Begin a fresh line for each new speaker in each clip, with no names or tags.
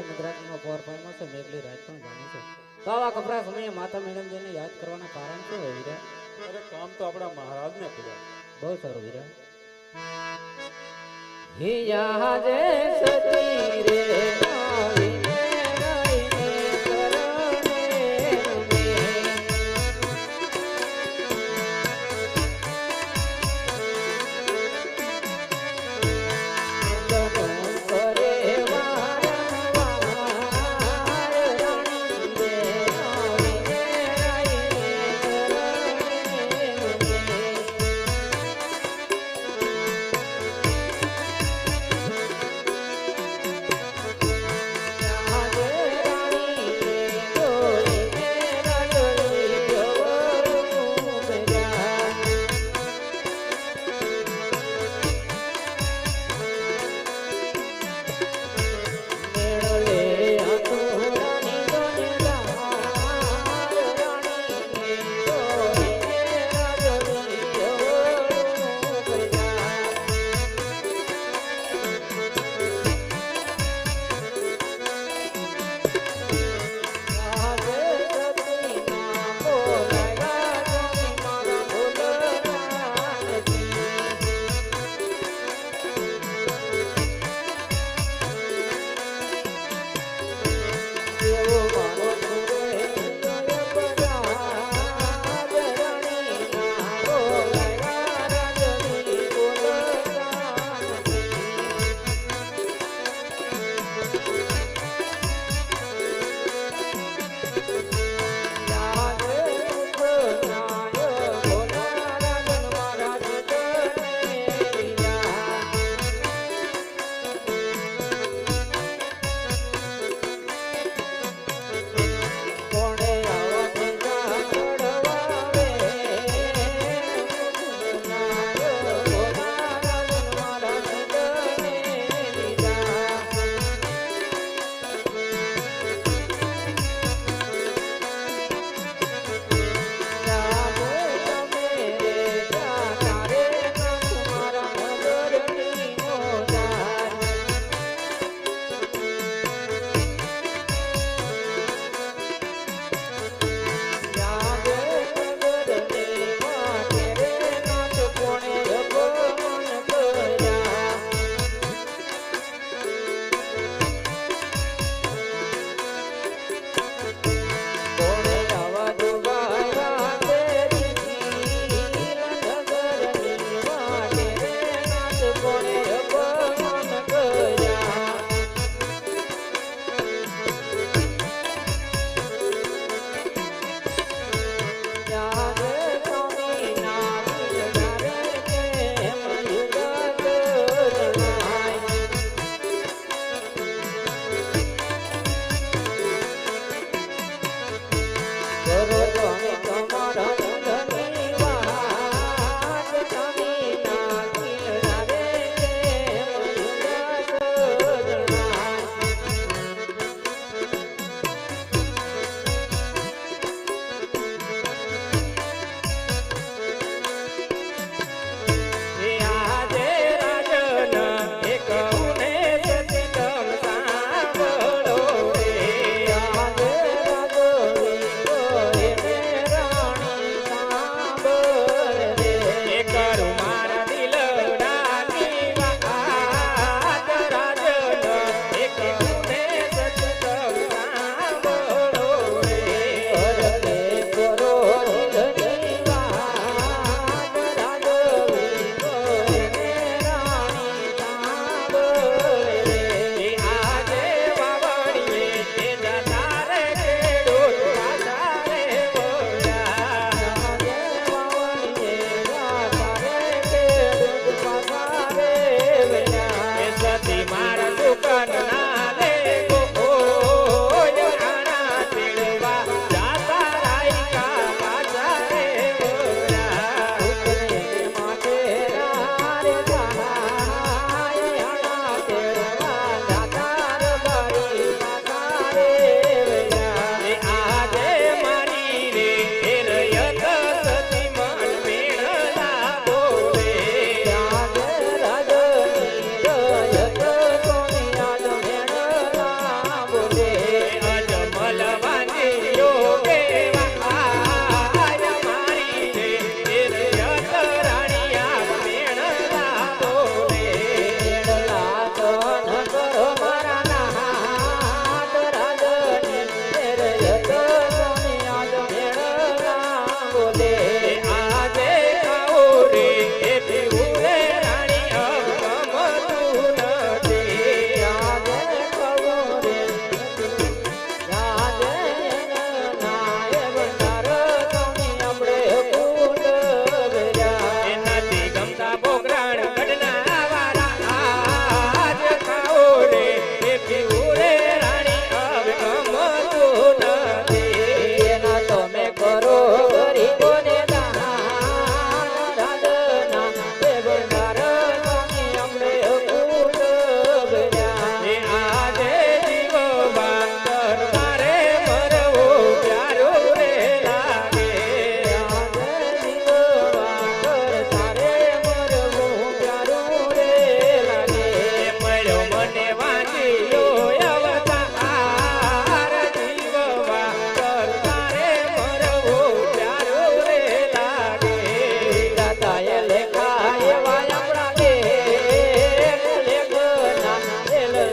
દિવસનો સમય ન હોય મધરાત્રિનો છે મેઘલી રાજ પણ જાણી છે. તો આવા કપરા સમયે માતા મેડમજીને યાદ કરવાના કારણ શું હોય વીરા?
અરે કામ તો આપણા મહારાજને કર્યા.
બહુ સારું વીરા. હિયા જય સતી રે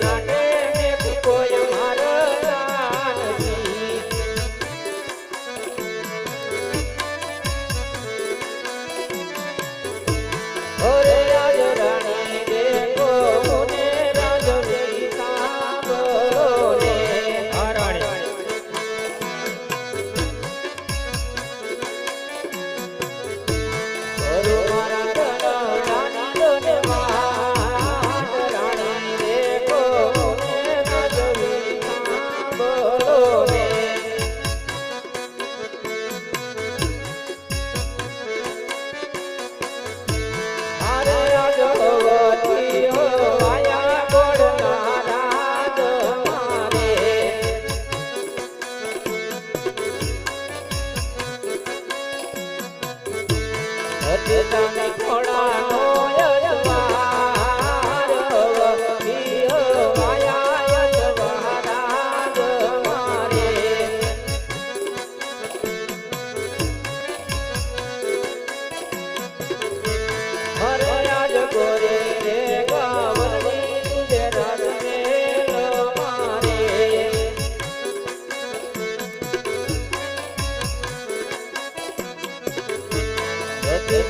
நாட்டே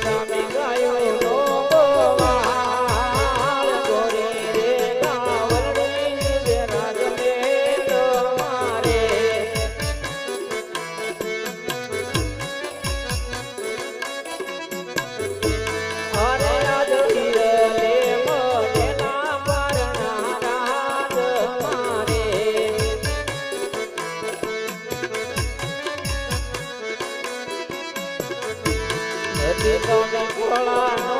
રતિ નથી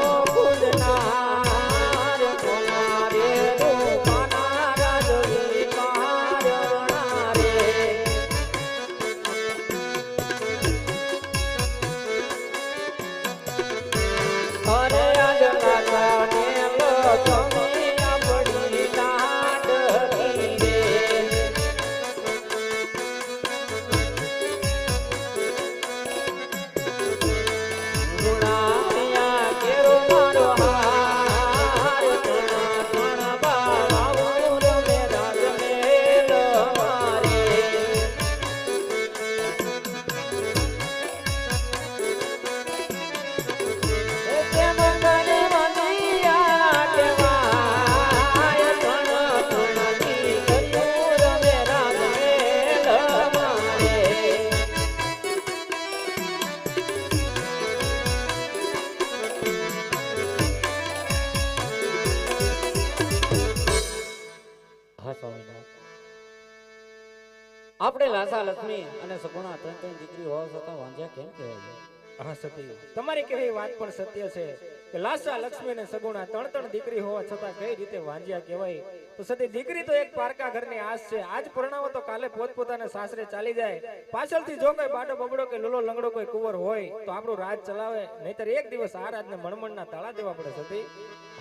આપણે લાસા લક્ષ્મી અને સગુણા ત્રણ ત્રણ દીકરી હોવા છતાં વાંઝ્યા કેમ કહેવાય?
હા સતી તમારી કહેવી વાત પણ સત્ય છે કે લાસા લક્ષ્મી અને સગુણા ત્રણ ત્રણ દીકરી હોવા છતાં કઈ રીતે વાંજ્યા કહેવાય? તો સતી દીકરી તો એક પારકા ઘરની આશ છે. આજ પરણાવો તો કાલે પોતપોતાના સાસરે ચાલી જાય. પાછળથી જો કોઈ બાડો બબડો કે લોલો લંગડો કોઈ કુંવર હોય તો આપણું રાજ ચલાવે. નહીતર એક દિવસ આ રાજને મણમણના તાળા દેવા પડે સતી.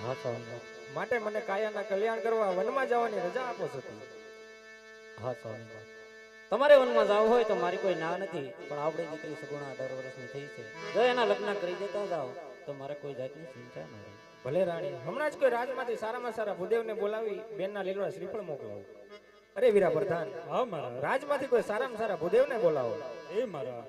હા
માટે મને કાયાના કલ્યાણ કરવા વનમાં જવાની રજા આપો સતી.
હા સ્વામિનારાયણ તમારે વનમાં જવું હોય તો મારી કોઈ ના નથી પણ આપણે દીકરી સગુણા અઢાર વર્ષની થઈ છે. જો એના લગ્ન કરી દેતા જાઓ તો મારે કોઈ જાતની ચિંતા ન રહે.
ભલે રાણી હમણાં જ કોઈ રાજમાંથી સારામાં સારા ભૂદેવને બોલાવી બેનના લીલવા શ્રીફળ મોકલાવું અરે વીરા પ્રધાન
હા મારા
રાજમાંથી કોઈ સારામાં સારા ભૂદેવને બોલાવો.
એ મારા